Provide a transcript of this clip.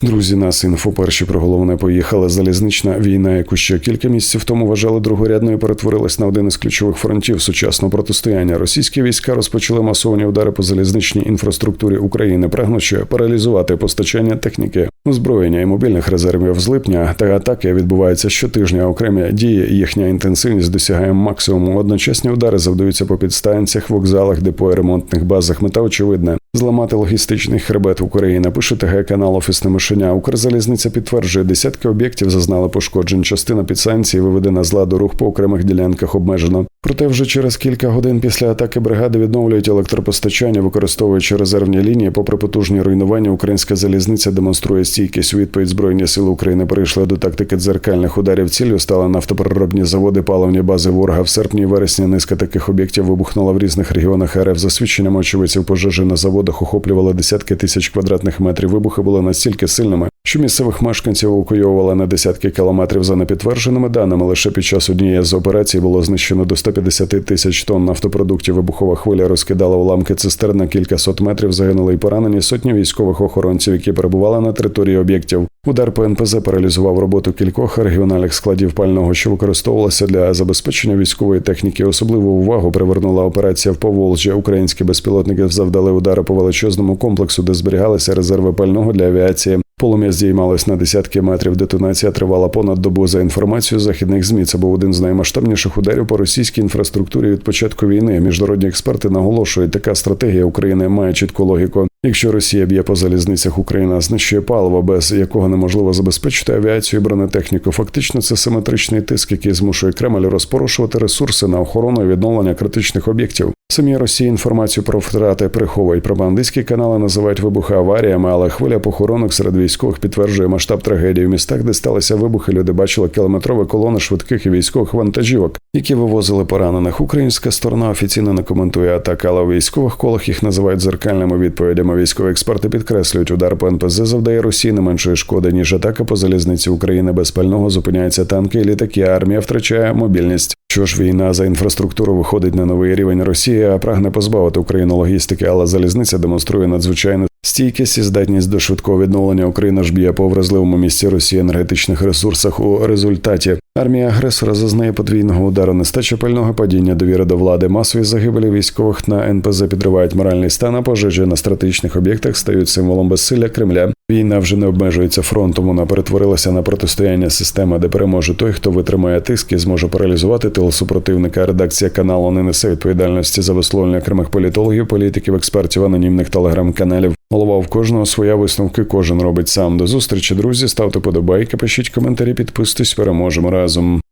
Друзі, нас інфо перші про головне поїхала. Залізнична війна, яку ще кілька місяців тому вважали другорядною, перетворилась на один із ключових фронтів сучасного протистояння. Російські війська розпочали масовані удари по залізничній інфраструктурі України, прагнучи паралізувати постачання техніки, озброєння і мобільних резервів з липня. Та атаки відбуваються щотижня. Окремі дії їхня інтенсивність досягає максимуму. Одночасні удари завдаються по підстанціях, вокзалах, депо і ремонтних базах. Мета очевидна зламати логістичний хребет України. Пише ТГ канал Офісне мишеня. Укрзалізниця підтверджує, десятки об'єктів зазнали пошкоджень. Частина підстанції виведена з ладу рух по окремих ділянках обмежено. Проте вже через кілька годин після атаки бригади відновлюють електропостачання, використовуючи резервні лінії. Попри потужні руйнування, українська залізниця демонструє стійкість. У відповідь збройні сили України перейшли до тактики дзеркальних ударів. Ціллю стали нафтопереробні заводи, паливні бази ворога. В серпні і вересні низка таких об'єктів вибухнула в різних регіонах РФ. За свідченнями очевидців пожежі на заводах охоплювали десятки тисяч квадратних метрів. Вибухи були настільки сильними, що місцевих мешканців евакуйовували на десятки кілометрів за непідтвердженими даними. Лише під час однієї з операцій було знищено до 150 тисяч тонн нафтопродуктів. Вибухова хвиля розкидала уламки цистерн на кількасот метрів. Загинули й поранені сотні військових охоронців, які перебували на території об'єктів. Удар по НПЗ паралізував роботу кількох регіональних складів пального, що використовувалося для забезпечення військової техніки. Особливу увагу привернула операція в Поволжі. Українські безпілотники завдали удари по величезному комплексу, де зберігалися резерви пального для авіації. Полум'я здіймалось на десятки метрів. Детонація тривала понад добу. За інформацією західних змі. Це був один з наймасштабніших ударів по російській інфраструктурі від початку війни. Міжнародні експерти наголошують, така стратегія України має чітку логіку. Якщо Росія б'є по залізницях, Україна знищує паливо, без якого неможливо забезпечити авіацію і бронетехніку. Фактично, це симетричний тиск, який змушує Кремль розпорушувати ресурси на охорону і відновлення критичних об'єктів. Самі Росії інформацію про втрати приховують. Пропагандистські канали називають вибухи аваріями, але хвиля похоронок серед військових підтверджує масштаб трагедії. В містах, де сталися вибухи, люди бачили кілометрові колони швидких і військових вантажівок, які вивозили поранених. Українська сторона офіційно не коментує атаки, але у військових колах їх називають дзеркальними відповідями. Військові експерти підкреслюють, удар по НПЗ завдає Росії не меншої шкоди ніж атака по залізниці України. Без пального зупиняються танки і літаки. а Армія втрачає мобільність. Що ж війна за інфраструктуру виходить на новий рівень Росія прагне позбавити Україну логістики, але залізниця демонструє надзвичайну стійкість і здатність до швидкого відновлення. Україна ж б'є по вразливому місці Росії енергетичних ресурсах. У результаті армія агресора зазнає подвійного удару, нестача пального падіння довіри до влади, масові загибелі військових на НПЗ підривають моральний стан, а пожежі на стратегічних об'єктах стають символом безсилля Кремля. Війна вже не обмежується фронтом. Вона перетворилася на протистояння системи, де переможе той, хто витримає тиск і зможе паралізувати тил супротивника. Редакція каналу не несе відповідальності за висловлення окремих політологів, політиків, експертів, анонімних телеграм-каналів. Голова в кожного своя висновки. Кожен робить сам. До зустрічі, друзі. Ставте подобайки, пишіть коментарі, підписуйтесь. Переможемо разом. so